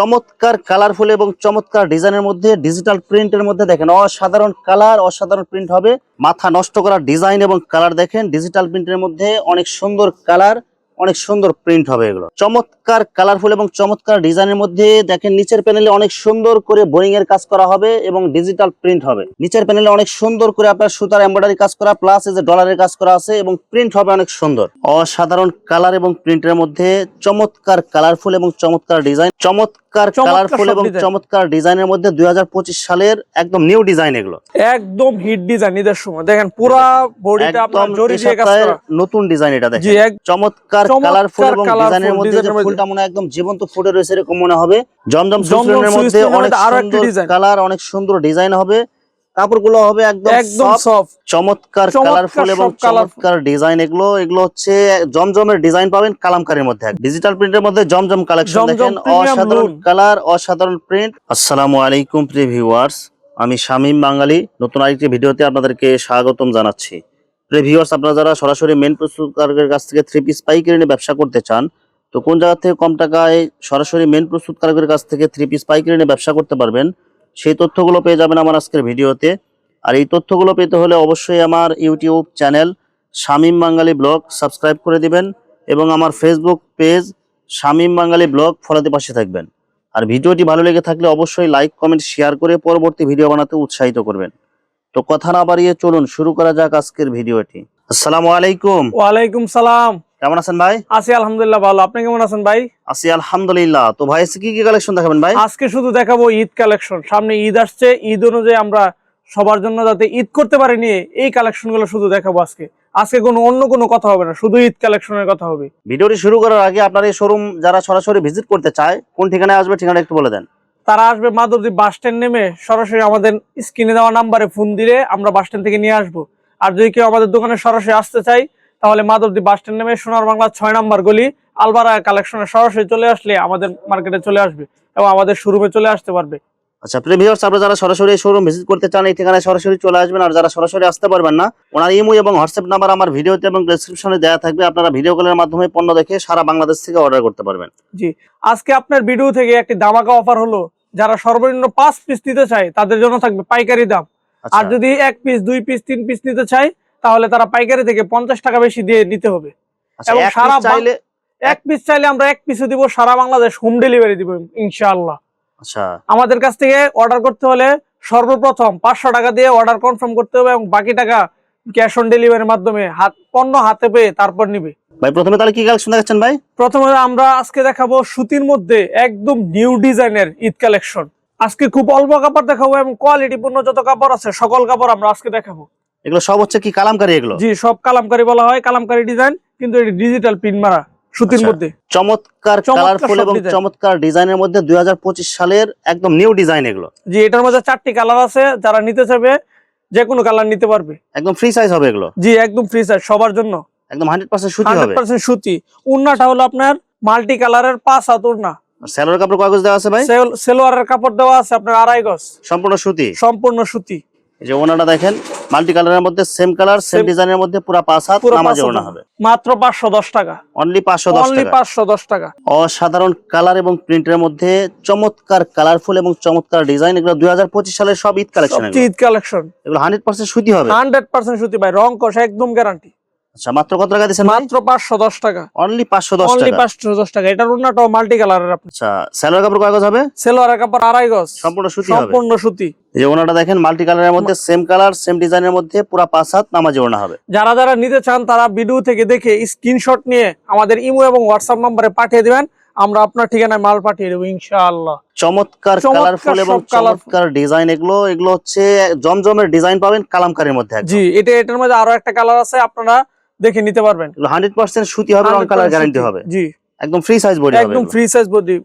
চমৎকার কালারফুল এবং চমৎকার ডিজাইনের মধ্যে ডিজিটাল প্রিন্টের মধ্যে দেখেন, অসাধারণ কালার অসাধারণ প্রিন্ট হবে। মাথা নষ্ট করা ডিজাইন এবং কালার দেখেন ডিজিটাল প্রিন্টের মধ্যে অনেক সুন্দর কালার অনেক সুন্দর প্রিন্ট হবে এগুলো। চমৎকার কালারফুল এবং চমৎকার ডিজাইনের মধ্যে দেখেন নিচের প্যানেলে অনেক সুন্দর করে বোরিং এর কাজ করা হবে এবং ডিজিটাল প্রিন্ট হবে। নিচের প্যানেলে অনেক সুন্দর করে আপনার সুতার এমব্রয়ডারি কাজ করা প্লাস এই যে ডলারের কাজ করা আছে এবং প্রিন্ট হবে অনেক সুন্দর। অসাধারণ কালার এবং প্রিন্টের মধ্যে চমৎকার কালারফুল এবং চমৎকার ডিজাইন চমৎকার কালারফুল এবং। চমৎকার ডিজাইনের মধ্যে দুই হাজার পঁচিশ সালের একদম নিউ ডিজাইন এগুলো। একদম হিট ডিজাইন ঈদের সময়। দেখেন পুরা বডিটা আপনার একদম জরি দিয়ে কাজ করা। নতুন ডিজাইন এটা দেখেন। চমৎকার কালারফুল এবং ডিজাইনের মধ্যে যে ফুলটা মনে একদম জীবন্ত ফুটে রয়েছে এরকম মনে হবে। জমজম জমজম সুইসলেনের মধ্যে অনেক মধ্যে আরও একটি সুন্দর কালার অনেক সুন্দর ডিজাইন হবে। কাপড়গুলো হবে একদম একদম সফট চমৎকার কালারফুল এবং। চমৎকার ডিজাইন এগুলো এগুলো হচ্ছে জমজমের ডিজাইন পাবেন কালামকারীর মধ্যে। ডিজিটাল প্রিন্টের মধ্যে জমজম কালেকশন দেখেন। অসাধারণ কালার অসাধারণ প্রিন্ট আসসালামু আলাইকুম প্রিয় ভিউয়ার্স আমি শামীম বাঙালি। নতুন আরেকটি ভিডিওতে আপনাদেরকে স্বাগতম জানাচ্ছি। ভিউয়ার্স আপনারা যারা সরাসরি মেন প্রস্তুতকারকের কাছ থেকে থ্রি পিস পাইকারি নিয়ে ব্যবসা করতে চান, তো কোন জায়গা থেকে কম টাকায় সরাসরি মেন প্রস্তুতকারকের কাছ থেকে থ্রি পিস পাইকারি নিয়ে ব্যবসা করতে পারবেন, সেই তথ্যগুলো পেয়ে যাবেন আমার আজকের ভিডিওতে। আর এই তথ্যগুলো পেতে হলে অবশ্যই আমার YouTube channel Shamim Bangali blog subscribe করে দিবেন এবং আমার Facebook page Shamim Bangali blog ফলোতে পাশে থাকবেন। আর ভিডিওটি ভালো লেগে থাকলে অবশ্যই লাইক কমেন্ট শেয়ার করে পরবর্তী ভিডিও বানাতে উৎসাহিত করবেন। তো কথা না বাড়িয়ে চলুন শুরু করা যাক আজকের ভিডিওটি। আসসালামু আলাইকুম। ওয়ালাইকুম সালাম। কেমন আছেন ভাই? আছি আলহামদুলিল্লাহ ভালো। আপনি কেমন আছেন ভাই? আছি আলহামদুলিল্লাহ। তো ভাই কি কি কালেকশন দেখাবেন ভাই? আজকে শুধু দেখাবো ঈদ কালেকশন সামনে ঈদ আসছে। ঈদ অনুযায়ী আমরা সবার জন্য যাতে ঈদ করতে পারি নিয়ে এই কালেকশনগুলো শুধু দেখাবো আজকে। আজকে কোনো অন্য কোনো কথা হবে না শুধু ঈদ কালেকশনের কথা হবে। ভিডিওটি শুরু করার আগে আপনার এই শোরুম যারা সরাসরি ভিজিট করতে চায় কোন ঠিকানায় আসবে ঠিকানা একটু বলে দেন। তারা আসবে মাধবদী বাস স্ট্যান্ড নেমে সরাসরি আমাদের স্ক্রিনে দেওয়া নাম্বারে ফোন দিলে আমরা বাস স্ট্যান্ড থেকে নিয়ে আসব। আর যদি কেউ আমাদের দোকানে সরাসরি আসতে চাই তাহলে মাধবদী বাস স্ট্যান্ড নেমে সোনার বাংলা ছয় নাম্বার গলি আলবারা কালেকশনে সরাসরি চলে আসলে আমাদের মার্কেটে চলে আসবে এবং আমাদের শোরুমে চলে আসতে পারবে। আচ্ছা প্রিভিউয়ার্স আপনারা যারা সরাসরি শোরুম ভিজিট করতে চান এই ঠিকানায় সরাসরি চলে আসবেন। আর যারা সরাসরি আসতে পারবেন না ওনার ইমো এবং হোয়াটসঅ্যাপ নাম্বার আমার ভিডিওতে এবং ডেসক্রিপশনে দেওয়া থাকবে। আপনারা ভিডিও কলের মাধ্যমে পণ্য দেখে সারা বাংলাদেশ থেকে অর্ডার করতে পারবেন। জি। আজকে আপনার ভিডিও থেকে একটি দামাকা অফার হলো যারা সর্বনিম্ন পাঁচ পিস নিতে চায় তাদের জন্য থাকবে পাইকারি দাম। আচ্ছা। আর যদি এক পিস দুই পিস তিন পিস নিতে চায় তাহলে তারা পাইকারি থেকে পঞ্চাশ টাকা বেশি দিয়ে নিতে হবে। আচ্ছা, এবং সারা চাইলে এক পিস চাইলে আমরা এক পিসও দিব সারা বাংলাদেশ হোম ডেলিভারি দিব ইনশাআল্লাহ। আচ্ছা। আমাদের কাছ থেকে অর্ডার করতে হলে সর্বপ্রথম পাঁচশো টাকা দিয়ে অর্ডার কনফার্ম করতে হবে এবং বাকি টাকা ক্যাশ অন ডেলিভারির মাধ্যমে হাত পণ্য হাতে পেয়ে তারপর নিবে। ভাই প্রথমে তাহলে কি কালেকশন দেখাচ্ছেন ভাই? প্রথমে আমরা আজকে দেখাবো সুতির মধ্যে একদম নিউ ডিজাইনের ঈদ কালেকশন আজকে খুব অল্প কাপড় দেখাবো এবং কোয়ালিটি পূর্ণ যত কাপড় আছে সকল কাপড় আমরা আজকে দেখাবো। এগুলো সব হচ্ছে কি কালামকারী এগুলো? জি সব কালামকারি বলা হয় কালামকারি ডিজাইন কিন্তু এটি ডিজিটাল প্রিন্ট মারা সুতির আচ্ছা। মধ্যে। চমৎকার কালারফুল এবং চমৎকার ডিজাইনের মধ্যে দুই হাজার পঁচিশ সালের একদম নিউ ডিজাইন এগুলো। জি এটার মধ্যে চারটি কালার আছে যারা নিতে চাইবে যে কোনো কালার নিতে পারবে। একদম ফ্রি সাইজ হবে এগুলো? জি একদম ফ্রি সাইজ সবার জন্য। একদম হান্ড্রেড পার্সেন্ট সুতি হবে? 100% সুতি। উন্নাটা হলো আপনার মাল্টি কালারের পাঁচ হাত উন্না। সেলোয়ার কাপড় কয় গজ দেওয়া আছে ভাই? সেল- সেলোয়ারের কাপড় দেওয়া আছে আপনার আড়াই গজ। সম্পূর্ণ সুতি? সম্পূর্ণ সুতি। যে ওনাটা দেখেন মাল্টি কালারের মধ্যে সেম কালার সেম ডিজাইনের মধ্যে পুরো পাঁচ হাত নামাজে ওনা হবে। মাত্র পাঁচশো দশ টাকা। অনলি পাঁচশো দশ অনলি টাকা। পাঁচশো দশ টাকা। অসাধারণ কালার এবং প্রিন্টের মধ্যে চমৎকার কালারফুল এবং চমৎকার ডিজাইন এগুলো দু হাজার পঁচিশ সালের সব ঈদ কালেকশন ঈদ কালেকশন এগুলো হান্ড্রেড পার্সেন্ট সুতি হবে। হান্ড্রেড পার্সেন্ট সুতি ভাই রং কষ একদম গ্যারান্টি আচ্ছা মাত্র কত টাকা দিচ্ছেন মাত্র পাঁচশো দশ টাকা। অনলি পাঁচশো দশ অনলি টাকা? পাঁচশো দশ টাকা। এটার উন্নাটাও মাল্টি কালারের আচ্ছা স্যালোর কাপড় কাগজ হবে? সেলোয়ারের কাপড় আড়াই গজ। সম্পূর্ণ সুতি হবে? সম্পূর্ণ সুতি। এই যে ওনাটা দেখেন মাল্টি কালারের মধ্যে সেম কালার সেম ডিজাইনের মধ্যে পুরা পাঁচ হাত নামাজে ওনা হবে। যারা যারা নিতে চান তারা ভিডিও থেকে দেখে স্ক্রিনশট নিয়ে আমাদের ইমো এবং হোয়াটসঅ্যাপ নম্বরে পাঠিয়ে দিবেন। আমরা আপনার ঠিকানায় মাল পাঠিয়ে দেবো ইনশাআল্লাহ। চমৎকার কালারফুল এবং। চমৎকার ডিজাইন এগুলো। এগুলো হচ্ছে জমজমের ডিজাইন পাবেন কালামকারীর মধ্যে জি এটা এটার মধ্যে আরও একটা কালার আছে। আপনারা দেখে নিতে পারবেন। হান্ড্রেড পার্সেন্ট সুতি হবে রং কালার গ্যারান্টি হবে। জি। একদম ফ্রি সাইজ বডি হবে একদম ফ্রি সাইজ বডি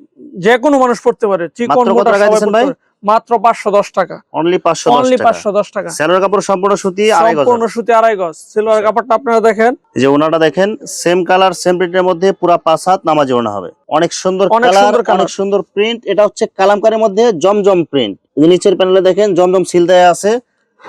যে কোনো মানুষ পড়তে পারে। চিকন মোটা সবাই ভাই? মাত্র পাঁচশো দশ টাকা। অনলি পাঁচশো দশ অনলি টাকা। পাঁচশো দশ টাকা। স্যালোর কাপড় সম্পূর্ণ সুতি আড়াই গজ সম্পূর্ণ সুতি আড়াই গজ। সিলভার কাপড়টা আপনারা দেখেন। যে ওনাটা দেখেন সেম কালার সেম প্রিন্টের মধ্যে পুরা পাঁচ হাত নামাজে ওনা হবে। অনেক সুন্দর অনেক কালার সুন্দর অনেক সুন্দর প্রিন্ট এটা হচ্ছে কালামকারের মধ্যে জমজম প্রিন্ট নিচের প্যানেলে দেখেন জমজম সিল দেয়া আছে।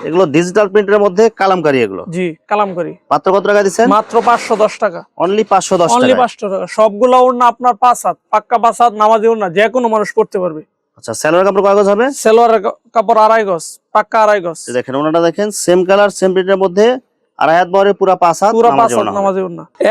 এগুলো ডিজিটাল প্রিন্টের মধ্যে কালামকারী এগুলো। জি কালামকারী। মাত্র কত টাকা দিচ্ছেন? মাত্র পাঁচশো দশ টাকা। অনলি পাঁচশো টাকা অনলি টাকা পাঁচশো টাকা। সবগুলো ওড়না আপনার পাঁচ হাত। পাক্কা পাঁচ হাত নামাজি ওড়না যে কোনো মানুষ পড়তে পারবে। আচ্ছা সেলোয়ার কাপড় কাগজ হবে? সেলোয়ার কাপড় আড়াই গজ পাক্কা আড়াই গজ। দেখেন ওনাটা দেখেন সেম কালার সেম প্রিন্টের মধ্যে আড়াই হাত বহরে পুরা পাঁচ হাত পুরা পাঁচ হাত ওড়না হবে।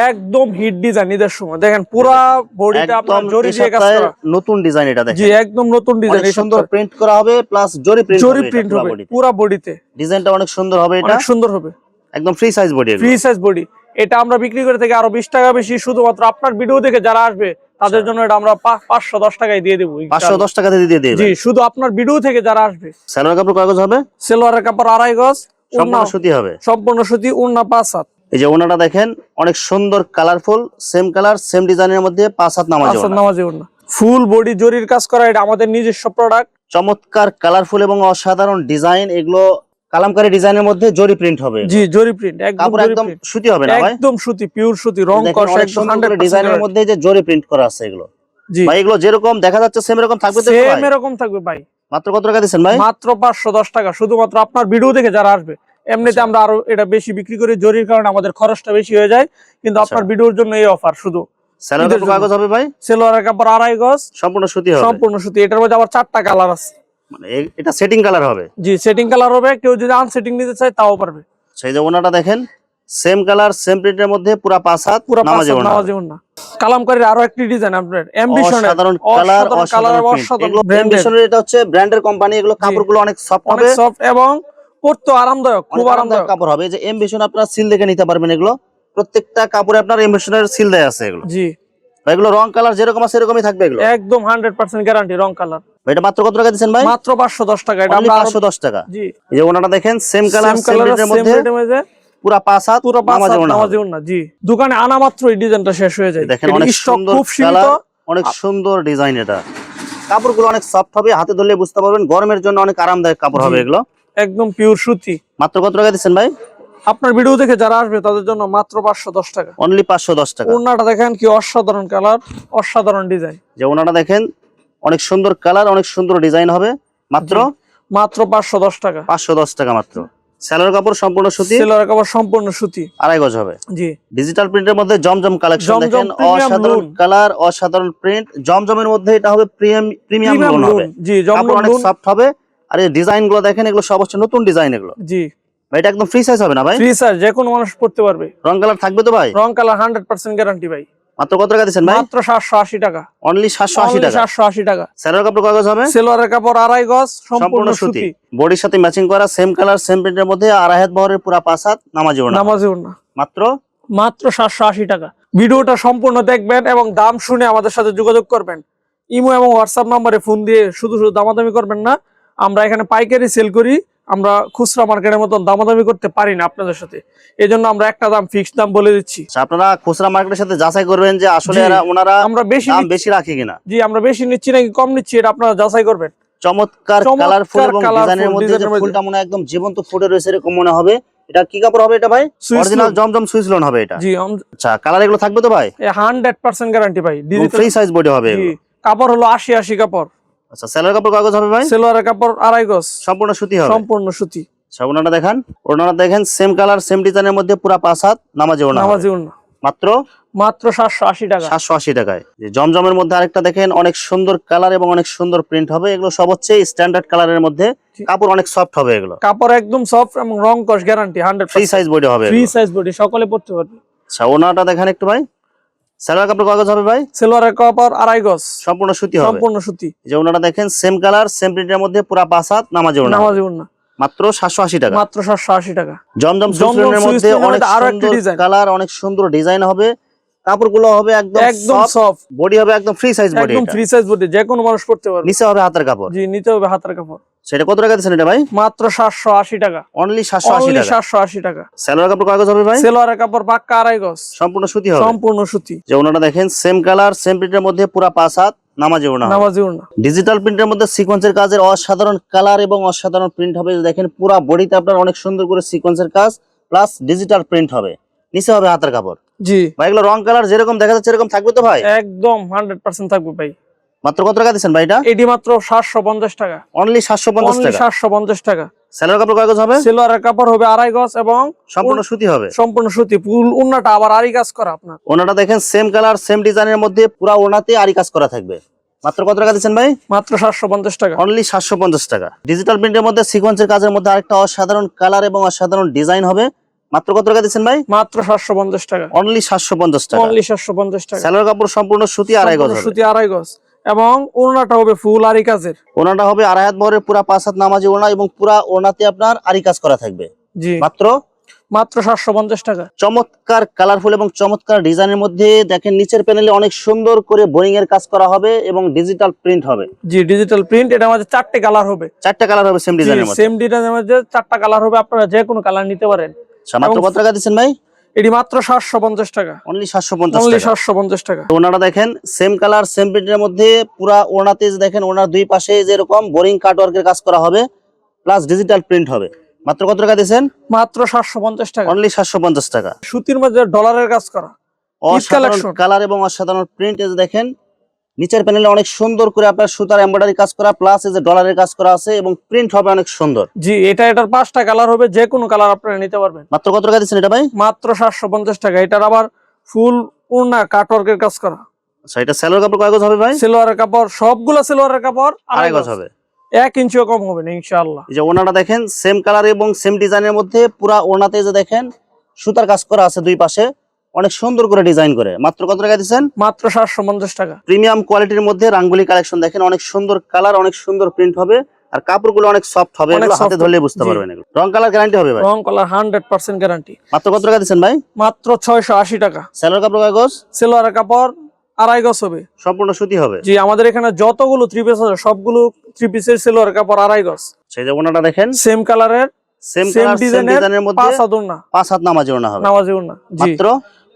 একদম হিট ডিজাইন ঈদের সময়। দেখেন পুরা বডিটা আপনার জরি দিয়ে কাজ করা। নতুন ডিজাইন এটা দেখেন। জি একদম নতুন ডিজাইন সুন্দর প্রিন্ট করা হবে প্লাস জরি প্রিন্ট জরি প্রিন্ট হবে পুরা বডিতে ডিজাইনটা অনেক সুন্দর হবে এটা। অনেক সুন্দর হবে। একদম free size body free size body এটা আমরা বিক্রি করে থেকে আরও বিশ টাকা বেশি শুধুমাত্র আপনার ভিডিও দেখে যারা আসবে তাদের জন্য এটা আমরা পা- পাঁচশো দশ টাকায় দিয়ে দেবো আচ্ছা। পাঁচশো দশ টাকা দিয়ে জি শুধু আপনার ভিডিও থেকে যারা আসবে। স্যালোয়ার কাপড় কাগজ হবে? সেলোয়ারের কাপড় আড়াই গজ। সম্পূর্ণ সুতি হবে। সম্পূর্ণ সুতি উন্না পাঁচ হাত। এই যে ওনাটা দেখেন অনেক সুন্দর কালারফুল সেম কালার সেম ডিজাইনের মধ্যে পাঁচ হাত নামাজ ফুল বডি জরির কাজ করা এটা আমাদের নিজস্ব প্রোডাক্ট চমৎকার কালারফুল এবং অসাধারণ ডিজাইন এগুলো কালামকারী ডিজাইনের মধ্যে জরি প্রিন্ট হবে। জি জরি প্রিন্ট একদম একদম সুতি হবে না ভাই? একদম সুতি পিওর সুতি রং একদম ডিজাইনের মধ্যে যে জরি প্রিন্ট করা আছে এগুলো। জি। ভাই এগুলো যেরকম দেখা যাচ্ছে সেম এরকম থাকবে তো সেম এরকম থাকবে ভাই। মাত্র কত টাকা দিচ্ছেন ভাই? মাত্র পাঁচশো দশ টাকা শুধুমাত্র আপনার ভিডিও দেখে যারা আসবে এমনিতে। আমরা আরও এটা বেশি বিক্রি করি জরির কারণে আমাদের খরচটা বেশি হয়ে যায় কিন্তু আপনার আচ্ছা। ভিডিওর জন্য এই অফার শুধু। স্যালোয়ার কাগজ হবে ভাই? সেলোয়ারের কাপড় আড়াই গজ। সম্পূর্ণ সুতি হবে। সম্পূর্ণ সুতি এটার মধ্যে আবার চারটা কালার আছে। মানে এটা সেটিং কালার হবে। জি সেটিং কালার হবে কেউ যদি আনসেটিং নিতে চায় তাও পারবে। সেই যে ওনাটা দেখেন সেম কালার সেম প্রিন্টের মধ্যে পুরা পাঁচ হাত পুরো নামাজে না কালামকারীর আরও একটি ডিজাইন আপনার অ্যাম্বিশনের অসাধারণ কালার কালার অসাধারণ ব্র্যান্ডের এটা হচ্ছে ব্র্যান্ডের কোম্পানি এগুলো কাপড়গুলো অনেক সফট হবে। সফট এবং পরতে আরামদায়ক খুব আরামদায়ক কাপড় হবে। যে এমবিশন আপনারা সিল দেখে নিতে পারবেন এগুলো। প্রত্যেকটা কাপড়ে আপনার এমবিশনের সিল দেয়া আছে এগুলো। জি। এগুলো রং কালার যেরকম আছে এরকমই থাকবে এগুলো? একদম হান্ড্রেড পার্সেন্ট গ্যারান্টি রং কালার এটা মাত্র কত টাকা দিচ্ছেন ভাই? মাত্র পাঁচশো দশ টাকা। এটা আমরা আরো- পাঁচশো দশ টাকা। জি। এই যে ওনাটা দেখেন সেম কালার সেম কালার মধ্যে। পুরা পাঁচ হাত পুরো পাঁচ হাত নামাজি ওড়না জি। দোকানে আনা মাত্র এই ডিজাইনটা শেষ হয়ে যায়। দেখেন অনেক সুন্দর খুব সীমিত। অনেক সুন্দর ডিজাইন এটা। কাপড়গুলো অনেক সফট হবে হাতে ধরলে বুঝতে পারবেন গরমের জন্য অনেক আরামদায়ক কাপড় হবে এগুলো। একদম পিওর সুতি। মাত্র কত টাকা দিচ্ছেন ভাই? আপনার ভিডিও দেখে যারা আসবে তাদের জন্য মাত্র পাঁচশো দশ টাকা। অনলি পাঁচশো দশ টাকা। দেখেন কি অসাধারণ কালার অসাধারণ ডিজাইন। যে ওনাটা দেখেন অনেক সুন্দর কালার অনেক সুন্দর ডিজাইন হবে। মাত্র? মাত্র পাঁচশো দশ টাকা। পাঁচশো দশ টাকা মাত্র। স্যালোর কাপড় সম্পূর্ণ সুতি? সেলার কাপড় সম্পূর্ণ সুতি। আড়াই গজ হবে। জি। ডিজিটাল প্রিন্টের মধ্যে জমজম কালেকশন দেখেন অসাধারণ কালার অসাধারণ প্রিন্ট জমজমের মধ্যে এটা হবে প্রিমিয়াম প্রিমিয়াম লোন হবে। জি জমজম অনেক সফট হবে। আর এই ডিজাইনগুলো দেখেন এগুলো সব হচ্ছে নতুন ডিজাইন এগুলো। জি। ভাই এটা একদম ফ্রি সাইজ হবে না ভাই? ফ্রি সাইজ যে কোনো মানুষ পড়তে পারবে। রং কালার থাকবে তো ভাই? রং কালার হান্ড্রেড পার্সেন্ট গ্যারান্টি ভাই। মাত্র কত টাকা দিচ্ছেন ভাই? মাত্র সাতশো আশি টাকা। অনলি সাতশো আশি টাকা। সাতশো আশি টাকা। স্যালোর কাপড় কাগজ হবে? সেলোয়ারের কাপড় আড়াই গজ সম্পূর্ণ সুতি। বডির সাথে ম্যাচিং করা সেম কালার সেম প্রিন্টের মধ্যে আড়াই হাত বহরের পুরা পাঁচ হাত নামাজি ওড়না। নামাজি ওড়না। মাত্র? মাত্র সাতশো আশি টাকা। ভিডিওটা সম্পূর্ণ দেখবেন এবং দাম শুনে আমাদের সাথে যোগাযোগ করবেন। ইমো এবং হোয়াটসঅ্যাপ নম্বরে ফোন দিয়ে শুধু শুধু দামাদামি করবেন না। আমরা এখানে পাইকারি সেল করি। আমরা খুচরা মার্কেটের মতন দামাদামি করতে পারি না আপনাদের সাথে। এই জন্য আমরা একটা দাম ফিক্সড দাম বলে দিচ্ছি। আচ্ছা, আপনারা খুচরা মার্কেটের সাথে যাচাই করবেন যে আসলে এরা- ওনারা আমরা বেশি দাম বেশি রাখে কিনা। জি আমরা বেশি নিচ্ছি নাকি কম নিচ্ছি এটা আপনারা যাচাই করবেন। চমৎকার কালারফুল এবং ডিজাইনের মধ্যে যে। ফুলটা মনে একদম জীবন্ত ফুটে রয়েছে এরকম মনে হবে। এটা কি কাপড় হবে এটা ভাই? অরিজিনাল। জমজম সুইস লোন হবে এটা। জি আচ্ছা কালার এগুলো থাকবে তো ভাই? হান্ড্রেড পার্সেন্ট গ্যারান্টি ভাই ডিজিটাল ফ্রি সাইজ বডি হবে জি কাপড় হলো আশি আশি কাপড়। আচ্ছা সেলার কাপড় কাগজ হবে ভাই? সেলোয়ারের কাপড় আড়াই গজ। সম্পূর্ণ সুতি হবে? সম্পূর্ণ সুতি। ওনাটা দেখান? ওনাটা দেখেন সেম কালার সেম ডিজাইনের মধ্যে পুরা পাঁচ হাত নামাজে ওনা। নামাজি ওড়না। মাত্র? মাত্র সাতশো আশি টাকা। সাতশো আশি টাকায়। যে জমজমের মধ্যে আরেকটা দেখেন অনেক সুন্দর কালার এবং অনেক সুন্দর প্রিন্ট হবে। এগুলো সব হচ্ছে স্ট্যান্ডার্ড কালারের মধ্যে। কাপড় অনেক সফট হবে এগুলো। কাপড় একদম সফট এবং রং কস guarantee hundred free size body হবে ফ্রি সাইজ বডি সকলে পড়তে পারবে। আচ্ছা ওনাটা দেখেন একটু ভাই। সালোয়ার কাপড় কাগজ হবে ভাই? সেলোয়ারের কাপড় আড়াই গজ। সম্পূর্ণ সুতি হবে। সম্পূর্ণ সুতি। যে ওনাটা দেখেন সেম কালার সেম প্রিন্টের মধ্যে পুরা পাঁচ হাত নামাজে ওনা। নামাজি ওড়না মাত্র সাতশো আশি টাকা। মাত্র সাতশো আশি টাকা। জমজম জমজম মধ্যে অনেক আরও একটা কালার অনেক সুন্দর ডিজাইন হবে। কাপড়গুলো হবে একদম একদম সফট বডি হবে একদম ফ্রি সাইজ বডি একদম ফ্রি সাইজ বডি যে কোনো মানুষ পড়তে পারবে। নিচে হবে হাতের কাপড়। জি নিতে হবে হাতের কাপড়। সেটা কত টাকা দিচ্ছেন এটা ভাই? মাত্র সাতশো আশি টাকা। অনলি সাতশো আশি অনলি টাকা। সাতশো আশি টাকা। সালোয়ার কাপড় কাগজ হবে ভাই? সেলোয়ারের কাপড় পাক্কা আড়াই গজ। সম্পূর্ণ সুতি হবে। সম্পূর্ণ সুতি। যে ওনাটা দেখেন সেম কালার সেম প্রিন্টের মধ্যে পুরা পাঁচ হাত নামাজে ওনা। নামাজি ওড়না ডিজিটাল প্রিন্টের মধ্যে সিকোয়েন্সের কাজের অসাধারণ কালার এবং অসাধারণ প্রিন্ট হবে। দেখেন পুরা বডিতে আপনার অনেক সুন্দর করে সিকোয়েন্সের কাজ প্লাস ডিজিটাল প্রিন্ট হবে। নিচে হবে হাতের কাপড়। জি। ভাই এগুলো রং কালার যেরকম দেখা যাচ্ছে এরকম থাকবে তো ভাই? একদম হান্ড্রেড পার্সেন্ট থাকবে ভাই। মাত্র কত টাকা দিচ্ছেন ভাই এটা? এটি মাত্র সাতশো পঞ্চাশ টাকা। অনলি সাতশো পঞ্চাশ টাকা। সাতশো পঞ্চাশ টাকা। কাপড় হবে? সিলোয়ারের কাপড় হবে আড়াই গজ এবং সম্পূর্ণ সুতি হবে। সম্পূর্ণ সুতি ফুল উন্নাটা আবার আড়ি কাজ করা আপনার। ওনাটা দেখেন সেম কালার সেম ডিজাইনের মধ্যে পুরা ওনাতে আরি কাজ করা থাকবে। মাত্র কত টাকা দিচ্ছেন ভাই? মাত্র সাতশো পঞ্চাশ টাকা। অনলি সাতশো পঞ্চাশ টাকা। ডিজিটাল প্রিন্টের মধ্যে সিকোয়েন্সের কাজের মধ্যে আরেকটা অসাধারণ কালার এবং অসাধারণ ডিজাইন হবে। মাত্র কত টাকা দিচ্ছেন ভাই? মাত্র সাতশো পঞ্চাশ টাকা। অনলি সাতশো পঞ্চাশ টাকা। অনলি সাতশো পঞ্চাশ টাকা। স্যালোর কাপড় সম্পূর্ণ সুতি আড়াই গজ সুতি আড়াই গজ। এবং উন্নাটা হবে ফুল আড়ি কাজের। ওনাটা হবে আড়াই হাত ভরের পুরা পাঁচ হাত নামাজি ওনা এবং পুরা ওনাতে আপনার আরি কাজ করা থাকবে। জি। মাত্র? মাত্র সাতশো পঞ্চাশ টাকা। চমৎকার কালারফুল এবং চমৎকার ডিজাইনের মধ্যে দেখেন নিচের প্যানেলে অনেক সুন্দর করে বোরিং এর কাজ করা হবে এবং ডিজিটাল প্রিন্ট হবে। জি ডিজিটাল প্রিন্ট এটা আমাদের চারটে কালার হবে। চারটে কালার হবে সেম ডিজাইনের মধ্যে। সেম ডিজাইনের মধ্যে চারটা কালার হবে আপনারা যে কোনো কালার নিতে পারেন। মাত্র কত টাকা দিচ্ছেন ভাই? এটি মাত্র সাতশো পঞ্চাশ টাকা। অনলি সাতশো পঞ্চাশ অনলি টাকা। সাতশো পঞ্চাশ টাকা। ওনারা দেখেন সেম কালার সেম প্রিন্টের মধ্যে পুরা ওনাতে দেখেন ওনার দুই পাশে যেরকম বোরিং কাট ওয়ার্কের কাজ করা হবে প্লাস ডিজিটাল প্রিন্ট হবে। মাত্র কত টাকা দিচ্ছেন? মাত্র সাতশো পঞ্চাশ টাকা। অনলি সাতশো পঞ্চাশ টাকা। সুতির মধ্যে ডলারের কাজ করা। অসাধারণ কালার এবং অসাধারণ প্রিন্ট দেখেন নিচের প্যানেলে অনেক সুন্দর করে আপনার সুতার এমব্রয়ডারি কাজ করা প্লাস এই যে ডলারের কাজ করা আছে এবং প্রিন্ট হবে অনেক সুন্দর। জি এটা এটার পাঁচটা কালার হবে যে কোনো কালার আপনারা নিতে পারবেন। মাত্র কত টাকা দিচ্ছেন এটা ভাই? মাত্র সাতশো পঞ্চাশ টাকা। এটার আবার ফুল উন্না কাটওয়ার্কের কাজ করা। আচ্ছা এটা স্যালোর কাপড় কাগজ হবে ভাই? সিলোয়ারের কাপড় সবগুলো সিলোয়ারের কাপড় আড়াই গজ গজ। হবে। এক ইঞ্চিও কম হবে না ইনশাআল্লাহ। এই যে ওনাটা দেখেন সেম কালার এবং সেম ডিজাইনের মধ্যে পুরা ওনাতে যে দেখেন সুতার কাজ করা আছে দুই পাশে। অনেক সুন্দর করে ডিজাইন করে। মাত্র কত টাকা দিচ্ছেন? মাত্র সাতশো পঞ্চাশ টাকা। প্রিমিয়াম কোয়ালিটির মধ্যে রাঙ্গুলি কালেকশন দেখেন অনেক সুন্দর কালার অনেক সুন্দর প্রিন্ট হবে আর কাপড়গুলো অনেক সফট হবে হাতে ধরলে বুঝতে পারবেন রং কালার গ্যারান্টি হবে ভাই? রং কালার হান্ড্রেড পার্সেন্ট গ্যারান্টি মাত্র কত টাকা দিচ্ছেন ভাই? মাত্র ছয়শো আশি টাকা। স্যালোর কাপড় কাগজ সিলোয়ারের কাপড় আড়াই গজ হবে। সম্পূর্ণ সুতি হবে? জি আমাদের এখানে যতগুলো থ্রি পিস আছে সবগুলো থ্রি পিসের সিলোয়ারের কাপড় আড়াই গজ। সেই যে ওনাটা দেখেন সেম কালারের সেম সেম কালার সেম ডিজাইনের মধ্যে পাঁচ আদর না পাঁচ হাত নামাজি ওনা হবে। নামাজি না মাত্র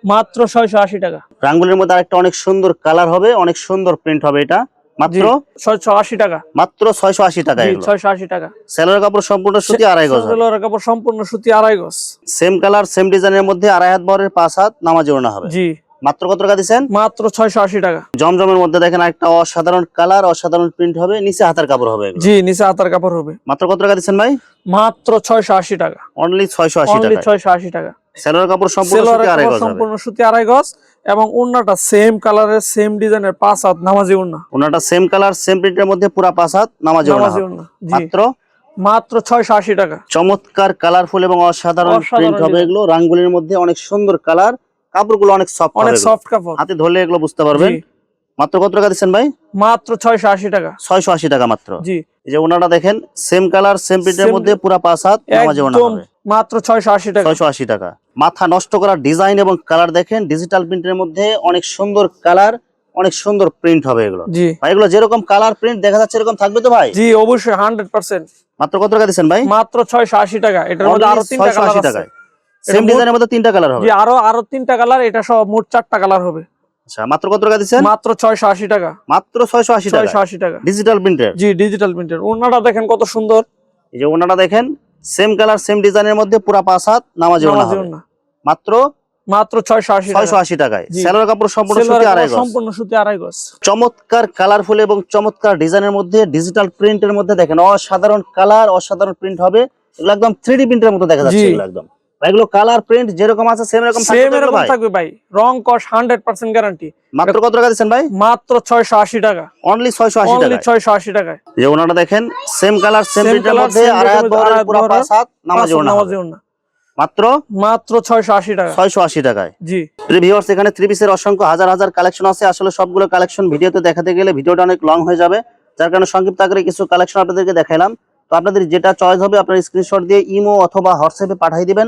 মাত্র ছয়শো আশি টাকা। রাঙ্গুলির মধ্যে আরেকটা অনেক সুন্দর কালার হবে অনেক সুন্দর প্রিন্ট হবে এটা। মাত্র? ছয়শো আশি টাকা। মাত্র ছয়শো আশি টাকা ছয়শো আশি টাকা। কাপড় সম্পূর্ণ সুতি আড়াই গজ কাপড় সম্পূর্ণ সুতি আড়াই গজ। সেম কালার সেম ডিজাইনের মধ্যে আড়াই হাত বরের পাঁচ হাত নামাজি হবে। জি। মাত্র কত টাকা দিচ্ছেন? মাত্র ছয়শো আশি টাকা। জমজমের মধ্যে দেখেন একটা অসাধারণ কালার অসাধারণ প্রিন্ট হবে নিচে হাতের কাপড় হবে জি নিচে হাতার কাপড় হবে। মাত্র কত টাকা দিচ্ছেন ভাই? মাত্র ছয়শো আশি টাকা। অনলি ছয়শো আশি টাকা ছয়শো আশি টাকা। কাপড় সম্পূর্ণ সুতি আড়াই গজ এবং উন্নাটা সেম কালারের সেম ডিজাইনের পাঁচ হাত নামাজি ওনাটা সেম কালার সেম প্রিন্টের মধ্যে পুরা পাঁচ হাত নামাজি ওনা নামাজি হবে। উন্না জি। মাত্র? মাত্র ছয়শো আশি টাকা। চমৎকার কালারফুল এবং অসাধারণ অসাধারণ প্রিন্ট হবে এগুলো। রাঙ্গুলির মধ্যে অনেক সুন্দর কালার কাপড়গুলো অনেক সফট অনেক সফট কাপড়। হাতে ধরলে এগুলো বুঝতে পারবেন। মাত্র কত টাকা দিচ্ছেন ভাই? মাত্র ছয়শো আশি টাকা। ছয়শো আশি টাকা মাত্র। জি। যে ওনাটা দেখেন সেম কালার সেম প্রিন্টের মধ্যে পুরা পাঁচ হাত নামাজি ওনা হবে। মাত্র ছয়শো আশি টাকা। ছয়শো আশি টাকা। মাথা নষ্ট করা ডিজাইন এবং কালার দেখেন ডিজিটাল প্রিন্টের মধ্যে অনেক সুন্দর কালার অনেক সুন্দর প্রিন্ট হবে এগুলো। জি। ভাই এগুলো যেরকম কালার প্রিন্ট দেখা যাচ্ছে এরকম থাকবে তো ভাই? জি অবশ্যই হান্ড্রেড পার্সেন্ট মাত্র কত টাকা দিচ্ছেন ভাই? মাত্র ছয়শো আশি টাকা। এটার মধ্যে আরও তিনটা 680 কালার আছে। সেম ডিজাইনের মধ্যে তিনটা কালার হবে। জি আরও আরও তিনটা কালার এটা সব মোট চারটা কালার হবে। আচ্ছা মাত্র কত টাকা দিচ্ছেন? মাত্র ছয়শো আশি টাকা। মাত্র ছয়শো আশি টাকা ছয়শো আশি টাকা। ডিজিটাল প্রিন্টের জি ডিজিটাল প্রিন্টের ওনাটা দেখেন কত সুন্দর। এই যে ওনাটা দেখেন সেম কালার সেম ডিজাইনের মধ্যে পুরা পাঁচ হাত নামাজি। মাত্র মাত্র ছয়শো আশি টাকায়। সেলোর কাপড় সম্পূর্ণ সুতি আড়াই সম্পূর্ণ সুতি আড়াই গজ। চমৎকার কালারফুল এবং চমৎকার ডিজাইনের মধ্যে ডিজিটাল প্রিন্টের মধ্যে দেখেন অসাধারণ কালার অসাধারণ প্রিন্ট হবে। এগুলো একদম থ্রি প্রিন্টের মতো দেখা যাচ্ছে এগুলো একদম। এগুলো কালার প্রিন্ট যেরকম আছে সেম এরকম সেম এরকম থাকবে ভাই। রং কস গ্যারান্টি মাত্র কত টাকা ভাই? মাত্র ছয়শো আশি টাকা। অনলি অনলি টাকা যে ওনাটা দেখেন সেম কালার সেম প্রিন্টের মধ্যে বহরের পুরা পাঁচ নামাজি ওনা নামাজি। মাত্র? টাকা ছয়শো আশি টাকায়। জি। ভিউয়ার্স এখানে থ্রি পিসের অসংখ্য হাজার হাজার কালেকশন আছে। আসলে সবগুলো কালেকশন ভিডিওতে দেখাতে গেলে ভিডিওটা অনেক লং হয়ে যাবে। যার কারণে সংক্ষিপ্ত আকারে কিছু কালেকশন আপনাদেরকে দেখাইলাম। তো আপনাদের যেটা চয়েস হবে আপনার স্ক্রিনশট দিয়ে ইমো অথবা হোয়াটসঅ্যাপে পাঠিয়ে দিবেন।